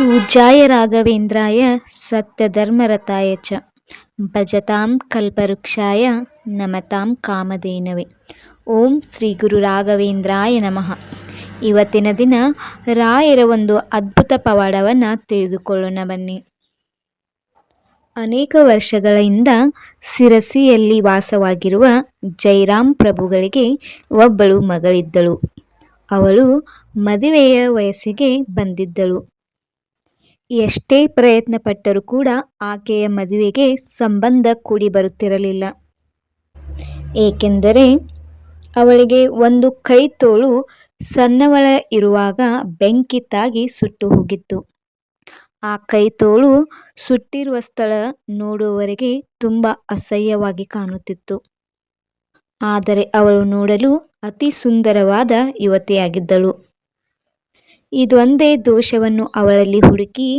पूज्याय राघवेन्द्राय सत्यधर्मरताय च ಭಜತಾಂ ಕಲ್ಪವೃಕ್ಷಾಯ ನಮತಾಂ ಕಾಮಧೇನವೇ ಓಂ ಶ್ರೀ ಗುರು ರಾಘವೇಂದ್ರಾಯ ನಮಃ ಇವತ್ತಿನ ದಿನ ರಾಯರ ಒಂದು ಅದ್ಭುತ ಪವಾಡವನ್ನು ತಿಳಿದುಕೊಳ್ಳೋಣ ಬನ್ನಿ ಅನೇಕ ವರ್ಷಗಳಿಂದ ಸಿರಸಿಯಲ್ಲಿ ವಾಸವಾಗಿರುವ ಜೈರಾಮ್ ಪ್ರಭುಗಳಿಗೆ ಒಬ್ಬಳು ಮಗಳಿದ್ದಳು ಅವಳು ಮದುವೆಯ ವಯಸ್ಸಿಗೆ ಬಂದಿದ್ದಳು ಎಷ್ಟೇ ಪ್ರಯತ್ನ ಪಟ್ಟರೂ ಕೂಡ ಆಕೆಯ ಮದುವೆಗೆ ಸಂಬಂಧ ಕೂಡಿ ಬರುತ್ತಿರಲಿಲ್ಲ ಏಕೆಂದರೆ ಅವಳಿಗೆ ಒಂದು ಕೈ ತೋಳು ಸಣ್ಣವಳ ಇರುವಾಗ ಬೆಂಕಿ ತಾಗಿ ಸುಟ್ಟು ಹೋಗಿತ್ತು. ಆ ಕೈ ತೋಳು ಸುಟ್ಟಿರುವ ಸ್ಥಳ ನೋಡುವವರೆಗೆ ತುಂಬ ಅಸಹ್ಯವಾಗಿ ಕಾಣುತ್ತಿತ್ತು. ಆದರೆ ಅವಳು ನೋಡಲು ಅತಿ ಸುಂದರವಾದ ಯುವತಿಯಾಗಿದ್ದಳು. ಇದೊಂದೇ ದೋಷವನ್ನು ಅವಳಲ್ಲಿ ಹುಡುಕಿ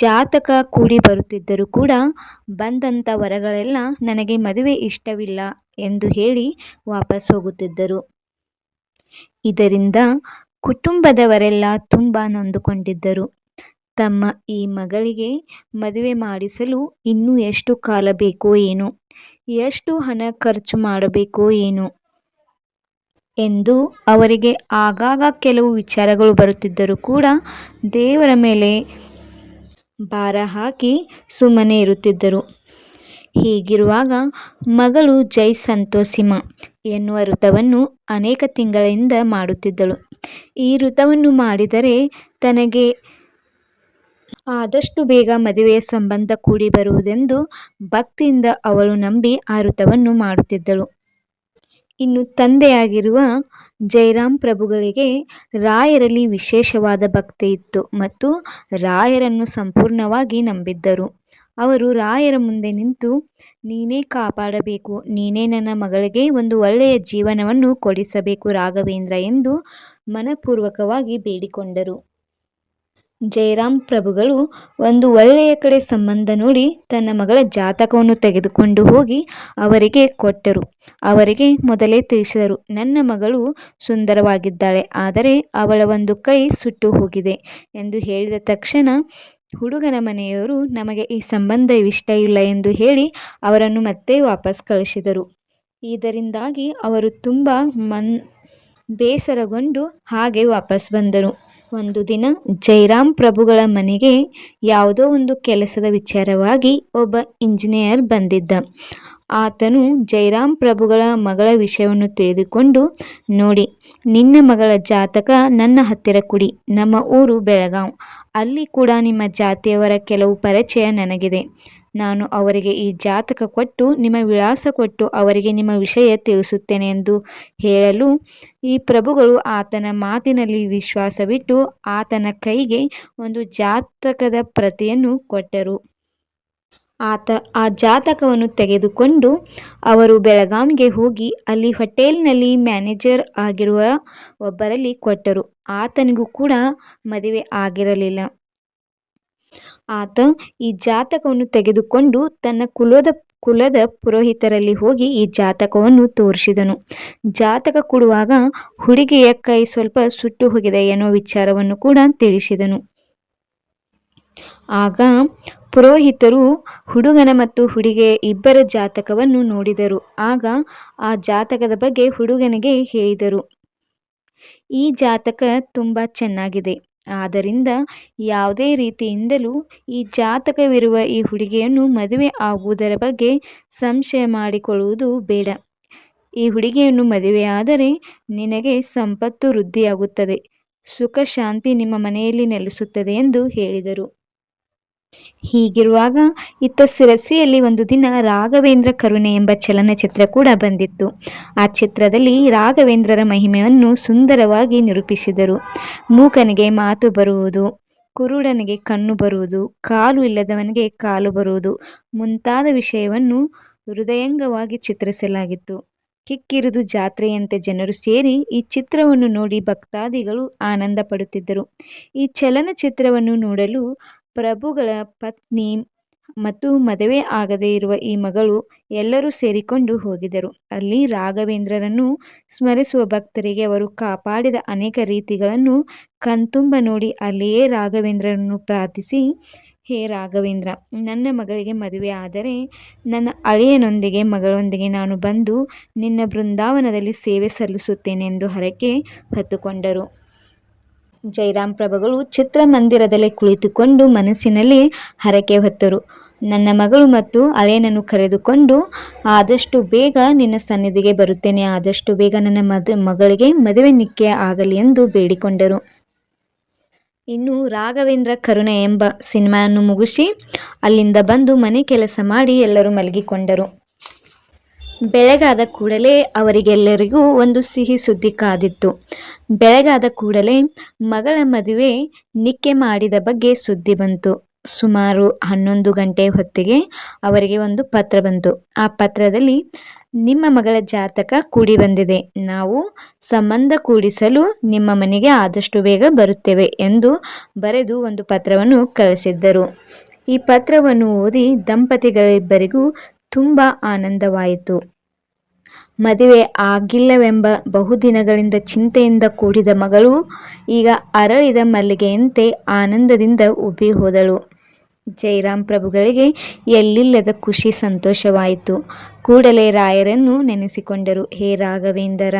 ಜಾತಕ ಕೂಡಿ ಬರುತ್ತಿದ್ದರೂ ಕೂಡ ಬಂದಂಥ ವರಗಳೆಲ್ಲ ನನಗೆ ಮದುವೆ ಇಷ್ಟವಿಲ್ಲ ಎಂದು ಹೇಳಿ ವಾಪಸ್ ಹೋಗುತ್ತಿದ್ದರು. ಇದರಿಂದ ಕುಟುಂಬದವರೆಲ್ಲ ತುಂಬ ನೊಂದುಕೊಂಡಿದ್ದರು. ತಮ್ಮ ಈ ಮಗಳಿಗೆ ಮದುವೆ ಮಾಡಿಸಲು ಇನ್ನೂ ಎಷ್ಟು ಕಾಲ ಬೇಕೋ ಏನೋ, ಎಷ್ಟು ಹಣ ಖರ್ಚು ಮಾಡಬೇಕೋ ಏನೋ ಎಂದು ಅವರಿಗೆ ಆಗಾಗ ಕೆಲವು ವಿಚಾರಗಳು ಬರುತ್ತಿದ್ದರೂ ಕೂಡ ದೇವರ ಮೇಲೆ ಭಾರ ಹಾಕಿ ಸುಮ್ಮನೆ ಇರುತ್ತಿದ್ದರು. ಹೀಗಿರುವಾಗ ಮಗಳು ಜೈ ಸಂತೋಷಿಮ ಎನ್ನುವ ವೃತವನ್ನು ಅನೇಕ ತಿಂಗಳಿಂದ ಮಾಡುತ್ತಿದ್ದಳು. ಈ ವೃತವನ್ನು ಮಾಡಿದರೆ ತನಗೆ ಆದಷ್ಟು ಬೇಗ ಮದುವೆಯ ಸಂಬಂಧ ಕೂಡಿ ಬರುವುದೆಂದು ಭಕ್ತಿಯಿಂದ ಅವಳು ನಂಬಿ ಆ ವೃತವನ್ನು ಮಾಡುತ್ತಿದ್ದಳು. ಇನ್ನು ತಂದೆಯಾಗಿರುವ ಜೈರಾಮ್ ಪ್ರಭುಗಳಿಗೆ ರಾಯರಲ್ಲಿ ವಿಶೇಷವಾದ ಭಕ್ತಿ ಇತ್ತು ಮತ್ತು ರಾಯರನ್ನು ಸಂಪೂರ್ಣವಾಗಿ ನಂಬಿದ್ದರು. ಅವರು ರಾಯರ ಮುಂದೆ ನಿಂತು, ನೀನೇ ಕಾಪಾಡಬೇಕು, ನೀನೇ ನನ್ನ ಮಗಳಿಗೆ ಒಂದು ಒಳ್ಳೆಯ ಜೀವನವನ್ನು ಕೊಡಿಸಬೇಕು ರಾಘವೇಂದ್ರ ಎಂದು ಮನಪೂರ್ವಕವಾಗಿ ಬೇಡಿಕೊಂಡರು. ಜಯರಾಮ್ ಪ್ರಭುಗಳು ಒಂದು ಒಳ್ಳೆಯ ಕಡೆ ಸಂಬಂಧ ನೋಡಿ ತನ್ನ ಮಗಳ ಜಾತಕವನ್ನು ತೆಗೆದುಕೊಂಡು ಹೋಗಿ ಅವರಿಗೆ ಕೊಟ್ಟರು. ಅವರಿಗೆ ಮೊದಲೇ ತಿಳಿಸಿದರು, ನನ್ನ ಮಗಳು ಸುಂದರವಾಗಿದ್ದಾಳೆ, ಆದರೆ ಅವಳ ಒಂದು ಕೈ ಸುಟ್ಟು ಹೋಗಿದೆ ಎಂದು ಹೇಳಿದ ತಕ್ಷಣ ಹುಡುಗನ ಮನೆಯವರು, ನಮಗೆ ಈ ಸಂಬಂಧ ಇಷ್ಟ ಇಲ್ಲ ಎಂದು ಹೇಳಿ ಅವರನ್ನು ಮತ್ತೆ ವಾಪಸ್ ಕಳಿಸಿದರು. ಇದರಿಂದಾಗಿ ಅವರು ತುಂಬ ಮನ್, ಬೇಸರಗೊಂಡು ಹಾಗೆ ವಾಪಸ್ ಬಂದರು. ಒಂದು ದಿನ ಜೈರಾಮ್ ಪ್ರಭುಗಳ ಮನೆಗೆ ಯಾವುದೋ ಒಂದು ಕೆಲಸದ ವಿಚಾರವಾಗಿ ಒಬ್ಬ ಇಂಜಿನಿಯರ್ ಬಂದಿದ್ದ. ಆತನು ಜೈರಾಮ್ ಪ್ರಭುಗಳ ಮಗಳ ವಿಷಯವನ್ನು ತಿಳಿದುಕೊಂಡು, ನೋಡಿ, ನಿನ್ನ ಮಗಳ ಜಾತಕ ನನ್ನ ಹತ್ತಿರ ಕುಡಿ, ನಮ್ಮ ಊರು ಬೆಳಗಾಂ. ಅಲ್ಲಿ ಕೂಡ ನಿಮ್ಮ ಜಾತಿಯವರ ಕೆಲವು ಪರಿಚಯ ನನಗಿದೆ. ನಾನು ಅವರಿಗೆ ಈ ಜಾತಕ ಕೊಟ್ಟು, ನಿಮ್ಮ ವಿಳಾಸ ಕೊಟ್ಟು ಅವರಿಗೆ ನಿಮ್ಮ ವಿಷಯ ತಿಳಿಸುತ್ತೇನೆ ಎಂದು ಹೇಳಲು ಈ ಪ್ರಭುಗಳು ಆತನ ಮಾತಿನಲ್ಲಿ ವಿಶ್ವಾಸವಿಟ್ಟು ಆತನ ಕೈಗೆ ಒಂದು ಜಾತಕದ ಪ್ರತಿಯನ್ನು ಕೊಟ್ಟರು. ಆತ ಆ ಜಾತಕವನ್ನು ತೆಗೆದುಕೊಂಡು ಅವರು ಬೆಳಗಾಂಗೆ ಹೋಗಿ ಅಲ್ಲಿ ಹೋಟೆಲ್ನಲ್ಲಿ ಮ್ಯಾನೇಜರ್ ಆಗಿರುವ ಒಬ್ಬರಲ್ಲಿ ಕೊಟ್ಟರು. ಆತನಿಗೂ ಕೂಡ ಮದುವೆ ಆಗಿರಲಿಲ್ಲ. ಆತ ಈ ಜಾತಕವನ್ನು ತೆಗೆದುಕೊಂಡು ತನ್ನ ಕುಲದ ಕುಲದ ಪುರೋಹಿತರಲ್ಲಿ ಹೋಗಿ ಈ ಜಾತಕವನ್ನು ತೋರಿಸಿದನು. ಜಾತಕ ಕೊಡುವಾಗ ಹುಡುಗಿಯ ಕೈ ಸ್ವಲ್ಪ ಸುಟ್ಟು ಹೋಗಿದೆ ಎನ್ನುವ ವಿಚಾರವನ್ನು ಕೂಡ ತಿಳಿಸಿದನು. ಆಗ ಪುರೋಹಿತರು ಹುಡುಗನ ಮತ್ತು ಹುಡುಗಿಯ ಇಬ್ಬರ ಜಾತಕವನ್ನು ನೋಡಿದರು. ಆಗ ಆ ಜಾತಕದ ಬಗ್ಗೆ ಹುಡುಗನಿಗೆ ಹೇಳಿದರು. ಈ ಜಾತಕ ತುಂಬ ಚೆನ್ನಾಗಿದೆ. ಆದ್ದರಿಂದ ಯಾವುದೇ ರೀತಿಯಿಂದಲೂ ಈ ಜಾತಕವಿರುವ ಈ ಹುಡುಗಿಯನ್ನು ಮದುವೆ ಆಗುವುದರ ಬಗ್ಗೆ ಸಂಶಯ ಮಾಡಿಕೊಳ್ಳುವುದು ಬೇಡ. ಈ ಹುಡುಗಿಯನ್ನು ಮದುವೆಯಾದರೆ ನಿನಗೆ ಸಂಪತ್ತು ವೃದ್ಧಿಯಾಗುತ್ತದೆ. ಸುಖ ಶಾಂತಿ ನಿಮ್ಮ ಮನೆಯಲ್ಲಿ ನೆಲೆಸುತ್ತದೆ ಎಂದು ಹೇಳಿದರು. ಹೀಗಿರುವಾಗ ಇತ್ತ ಸಿರಸಿಯಲ್ಲಿ ಒಂದು ದಿನ ರಾಘವೇಂದ್ರ ಕರುಣೆ ಎಂಬ ಚಲನಚಿತ್ರ ಕೂಡ ಬಂದಿತ್ತು. ಆ ಚಿತ್ರದಲ್ಲಿ ರಾಘವೇಂದ್ರರ ಮಹಿಮೆಯನ್ನು ಸುಂದರವಾಗಿ ನಿರೂಪಿಸಿದರು. ಮೂಕನಿಗೆ ಮಾತು ಬರುವುದು, ಕುರುಡನಿಗೆ ಕಣ್ಣು ಬರುವುದು, ಕಾಲು ಇಲ್ಲದವನಿಗೆ ಕಾಲು ಬರುವುದು ಮುಂತಾದ ವಿಷಯವನ್ನು ಹೃದಯಂಗವಾಗಿ ಚಿತ್ರಿಸಲಾಗಿತ್ತು. ಕಿಕ್ಕಿರಿದು ಜಾತ್ರೆಯಂತೆ ಜನರು ಸೇರಿ ಈ ಚಿತ್ರವನ್ನು ನೋಡಿ ಭಕ್ತಾದಿಗಳು ಆನಂದ ಪಡುತ್ತಿದ್ದರು. ಈ ಚಲನಚಿತ್ರವನ್ನು ನೋಡಲು ಪ್ರಭುಗಳ ಪತ್ನಿ ಮತ್ತು ಮದುವೆ ಆಗದೇ ಇರುವ ಈ ಮಗಳು ಎಲ್ಲರೂ ಸೇರಿಕೊಂಡು ಹೋಗಿದರು ಅಲ್ಲಿ ರಾಘವೇಂದ್ರರನ್ನು ಸ್ಮರಿಸುವ ಭಕ್ತರಿಗೆ ಅವರು ಕಾಪಾಡಿದ ಅನೇಕ ರೀತಿಗಳನ್ನು ಕಣ್ತುಂಬ ನೋಡಿ ಅಲ್ಲಿಯೇ ರಾಘವೇಂದ್ರರನ್ನು ಪ್ರಾರ್ಥಿಸಿ, ಹೇ ರಾಘವೇಂದ್ರ, ನನ್ನ ಮಗಳಿಗೆ ಮದುವೆ ಆದರೆ ನನ್ನ ಅಳಿಯನೊಂದಿಗೆ, ಮಗಳೊಂದಿಗೆ ನಾನು ಬಂದು ನಿನ್ನ ಬೃಂದಾವನದಲ್ಲಿ ಸೇವೆ ಸಲ್ಲಿಸುತ್ತೇನೆ ಎಂದು ಹರಕೆ ಹೊತ್ತುಕೊಂಡರು. ಜೈರಾಮ್ ಪ್ರಭುಗಳು ಚಿತ್ರಮಂದಿರದಲ್ಲಿ ಕುಳಿತುಕೊಂಡು ಮನಸ್ಸಿನಲ್ಲಿ ಹರಕೆ ಹೊತ್ತರು. ನನ್ನ ಮಗಳು ಮತ್ತು ಅಳೆಯನನ್ನು ಕರೆದುಕೊಂಡು, ಆದಷ್ಟು ಬೇಗ ನಿನ್ನ ಸನ್ನಿಧಿಗೆ ಬರುತ್ತೇನೆ. ಆದಷ್ಟು ಬೇಗ ನನ್ನ ಮದು, ಮಗಳಿಗೆ ಮದುವೆ ನಿಕ್ಕೆ ಆಗಲಿ ಎಂದು ಬೇಡಿಕೊಂಡರು. ಇನ್ನು ರಾಘವೇಂದ್ರ ಕರುಣೆ ಎಂಬ ಸಿನಿಮಾವನ್ನು ಮುಗಿಸಿ, ಅಲ್ಲಿಂದ ಬಂದು ಮನೆ ಕೆಲಸ ಮಾಡಿ ಎಲ್ಲರೂ ಮಲಗಿಕೊಂಡರು. ಬೆಳಗಾದ ಕೂಡಲೇ ಅವರಿಗೆಲ್ಲರಿಗೂ ಒಂದು ಸಿಹಿ ಸುದ್ದಿ ಕಾದಿತ್ತು. ಬೆಳಗಾದ ಕೂಡಲೇ ಮಗಳ ಮದುವೆ ನಿಕ್ಕೆ ಮಾಡಿದ ಬಗ್ಗೆ ಸುದ್ದಿ ಬಂತು. ಸುಮಾರು ಹನ್ನೊಂದು ಗಂಟೆ ಹೊತ್ತಿಗೆ ಅವರಿಗೆ ಒಂದು ಪತ್ರ ಬಂತು. ಆ ಪತ್ರದಲ್ಲಿ, ನಿಮ್ಮ ಮಗಳ ಜಾತಕ ಕೂಡಿ ಬಂದಿದೆ. ನಾವು ಸಂಬಂಧ ಕೂಡಿಸಲು ನಿಮ್ಮ ಮನೆಗೆ ಆದಷ್ಟು ಬೇಗ ಬರುತ್ತೇವೆ ಎಂದು ಬರೆದು ಒಂದು ಪತ್ರವನ್ನು ಕಳಿಸಿದ್ದರು. ಈ ಪತ್ರವನ್ನು ಓದಿ ದಂಪತಿಗಳಿಬ್ಬರಿಗೂ ತುಂಬ ಆನಂದವಾಯಿತು. ಮದುವೆ ಆಗಿಲ್ಲವೆಂಬ ಬಹುದಿನಗಳಿಂದ ಚಿಂತೆಯಿಂದ ಕೂಡಿದ ಮಗಳು ಈಗ ಅರಳಿದ ಮಲ್ಲಿಗೆಯಂತೆ ಆನಂದದಿಂದ ಉಬ್ಬಿ ಹೋದಳು. ಜೈರಾಮ್ ಪ್ರಭುಗಳಿಗೆ ಎಲ್ಲಿಲ್ಲದ ಖುಷಿ ಸಂತೋಷವಾಯಿತು. ಕೂಡಲೇ ರಾಯರನ್ನು ನೆನೆಸಿಕೊಂಡರು. ಹೇ ರಾಘವೇಂದರ,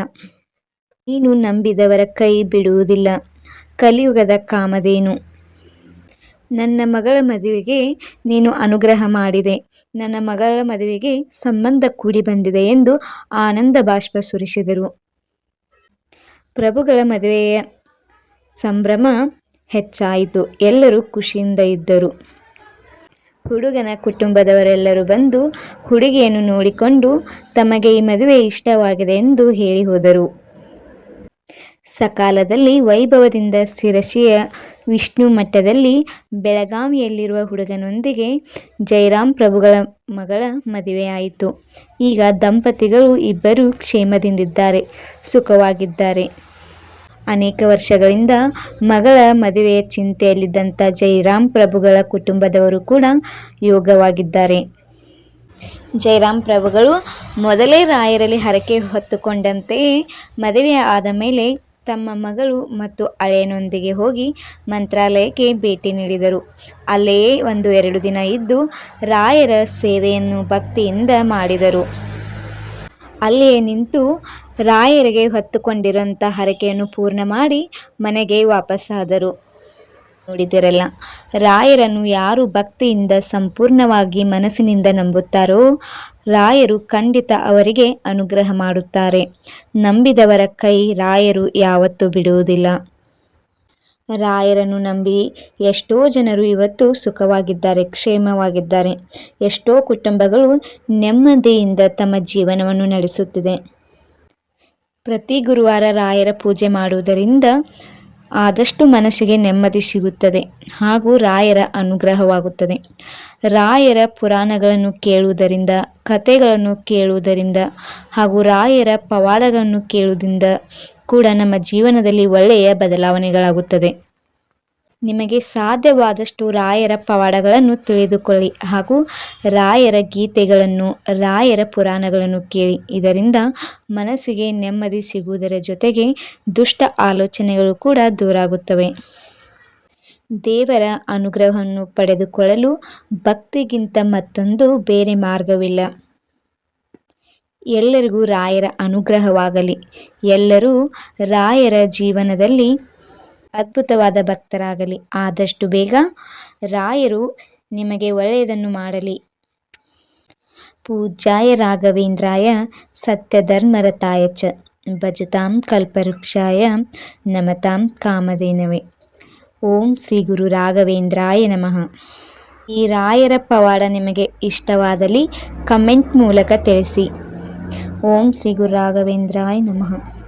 ನೀನು ನಂಬಿದವರ ಕೈ ಬಿಡುವುದಿಲ್ಲ. ಕಲಿಯುಗದ ಕಾಮಧೇನು. ನನ್ನ ಮಗಳ ಮದುವೆಗೆ ನೀನು ಅನುಗ್ರಹ ಮಾಡಿದೆ. ನನ್ನ ಮಗಳ ಮದುವೆಗೆ ಸಂಬಂಧ ಕೂಡಿ ಬಂದಿದೆ ಎಂದು ಆನಂದ ಬಾಷ್ಪ ಸುರಿಸಿದರು. ಪ್ರಭುಗಳ ಮದುವೆಯ ಸಂಭ್ರಮ ಹೆಚ್ಚಾಯಿತು. ಎಲ್ಲರೂ ಖುಷಿಯಿಂದ ಇದ್ದರು. ಹುಡುಗನ ಕುಟುಂಬದವರೆಲ್ಲರೂ ಬಂದು ಹುಡುಗಿಯನ್ನು ನೋಡಿಕೊಂಡು ತಮಗೆ ಈ ಮದುವೆ ಇಷ್ಟವಾಗಿದೆ ಎಂದು ಹೇಳಿ ಹೋದರು ಸಕಾಲದಲ್ಲಿ ವೈಭವದಿಂದ ಶಿರಸಿಯ ವಿಷ್ಣು ಮಠದಲ್ಲಿ ಬೆಳಗಾವಿಯಲ್ಲಿರುವ ಹುಡುಗನೊಂದಿಗೆ ಜಯರಾಮ್ ಪ್ರಭುಗಳ ಮಗಳ ಮದುವೆಯಾಯಿತು. ಈಗ ದಂಪತಿಗಳು ಇಬ್ಬರು ಕ್ಷೇಮದಿಂದಿದ್ದಾರೆ, ಸುಖವಾಗಿದ್ದಾರೆ. ಅನೇಕ ವರ್ಷಗಳಿಂದ ಮಗಳ ಮದುವೆಯ ಚಿಂತೆಯಲ್ಲಿದ್ದಂಥ ಜಯರಾಮ್ ಪ್ರಭುಗಳ ಕುಟುಂಬದವರು ಕೂಡ ಯೋಗವಾಗಿದ್ದಾರೆ. ಜಯರಾಮ್ ಪ್ರಭುಗಳು ಮೊದಲೇ ರಾಯರಲ್ಲಿ ಹರಕೆ ಹೊತ್ತುಕೊಂಡಂತೆಯೇ ಮದುವೆ ಆದ ಮೇಲೆ ತಮ್ಮ ಮಗಳು ಮತ್ತು ಅಳೆಯನೊಂದಿಗೆ ಹೋಗಿ ಮಂತ್ರಾಲಯಕ್ಕೆ ಭೇಟಿ ನೀಡಿದರು. ಅಲ್ಲಿಯೇ ಒಂದು ಎರಡು ದಿನ ಇದ್ದು ರಾಯರ ಸೇವೆಯನ್ನು ಭಕ್ತಿಯಿಂದ ಮಾಡಿದರು. ಅಲ್ಲಿಯೇ ನಿಂತು ರಾಯರಿಗೆ ಹೊತ್ತುಕೊಂಡಿರುವಂಥ ಹರಕೆಯನ್ನು ಪೂರ್ಣ ಮಾಡಿ ಮನೆಗೆ ವಾಪಸ್ಸಾದರು ನೋಡಿದಿರಲ್ಲ, ರಾಯರನ್ನು ಯಾರು ಭಕ್ತಿಯಿಂದ ಸಂಪೂರ್ಣವಾಗಿ ಮನಸ್ಸಿನಿಂದ ನಂಬುತ್ತಾರೋ ರಾಯರು ಖಂಡಿತ ಅವರಿಗೆ ಅನುಗ್ರಹ ಮಾಡುತ್ತಾರೆ. ನಂಬಿದವರ ಕೈ ರಾಯರು ಯಾವತ್ತೂ ಬಿಡುವುದಿಲ್ಲ. ರಾಯರನ್ನು ನಂಬಿ ಎಷ್ಟೋ ಜನರು ಇವತ್ತು ಸುಖವಾಗಿದ್ದಾರೆ, ಕ್ಷೇಮವಾಗಿದ್ದಾರೆ. ಎಷ್ಟೋ ಕುಟುಂಬಗಳು ನೆಮ್ಮದಿಯಿಂದ ತಮ್ಮ ಜೀವನವನ್ನು ನಡೆಸುತ್ತಿದೆ. ಪ್ರತಿ ಗುರುವಾರ ರಾಯರ ಪೂಜೆ ಮಾಡುವುದರಿಂದ ಆದಷ್ಟು ಮನಸ್ಸಿಗೆ ನೆಮ್ಮದಿ ಸಿಗುತ್ತದೆ ಹಾಗೂ ರಾಯರ ಅನುಗ್ರಹವಾಗುತ್ತದೆ. ರಾಯರ ಪುರಾಣಗಳನ್ನು ಕೇಳುವುದರಿಂದ, ಕಥೆಗಳನ್ನು ಕೇಳುವುದರಿಂದ ಹಾಗೂ ರಾಯರ ಪವಾಡಗಳನ್ನು ಕೇಳುವುದರಿಂದ ಕೂಡ ನಮ್ಮ ಜೀವನದಲ್ಲಿ ಒಳ್ಳೆಯ ಬದಲಾವಣೆಗಳಾಗುತ್ತದೆ. ನಿಮಗೆ ಸಾಧ್ಯವಾದಷ್ಟು ರಾಯರ ಪವಾಡಗಳನ್ನು ತಿಳಿದುಕೊಳ್ಳಿ ಹಾಗೂ ರಾಯರ ಗೀತೆಗಳನ್ನು, ರಾಯರ ಪುರಾಣಗಳನ್ನು ಕೇಳಿ. ಇದರಿಂದ ಮನಸ್ಸಿಗೆ ನೆಮ್ಮದಿ ಸಿಗುವುದರ ಜೊತೆಗೆ ದುಷ್ಟ ಆಲೋಚನೆಗಳು ಕೂಡ ದೂರಾಗುತ್ತವೆ. ದೇವರ ಅನುಗ್ರಹವನ್ನು ಪಡೆದುಕೊಳ್ಳಲು ಭಕ್ತಿಗಿಂತ ಮತ್ತೊಂದು ಬೇರೆ ಮಾರ್ಗವಿಲ್ಲ. ಎಲ್ಲರಿಗೂ ರಾಯರ ಅನುಗ್ರಹವಾಗಲಿ. ಎಲ್ಲರೂ ರಾಯರ ಜೀವನದಲ್ಲಿ ಅದ್ಭುತವಾದ ಭಕ್ತರಾಗಲಿ. ಆದಷ್ಟು ಬೇಗ ರಾಯರು ನಿಮಗೆ ಒಳ್ಳೆಯದನ್ನು ಮಾಡಲಿ. ಪೂಜ್ಯಾಯ ರಾಘವೇಂದ್ರಾಯ ಸತ್ಯಧರ್ಮರತಾಯ ಚ. ಭಜತಾಂ ಕಲ್ಪವೃಕ್ಷಾಯ ನಮತಾಂ ಕಾಮಧೇನವೇ. ಓಂ ಶ್ರೀ ಗುರು ರಾಘವೇಂದ್ರಾಯ ನಮಃ. ಈ ರಾಯರ ಪವಾಡ ನಿಮಗೆ ಇಷ್ಟವಾದಲ್ಲಿ ಕಮೆಂಟ್ ಮೂಲಕ ತಿಳಿಸಿ. ಓಂ ಶ್ರೀ ಗುರು ರಾಘವೇಂದ್ರಾಯ ನಮಃ.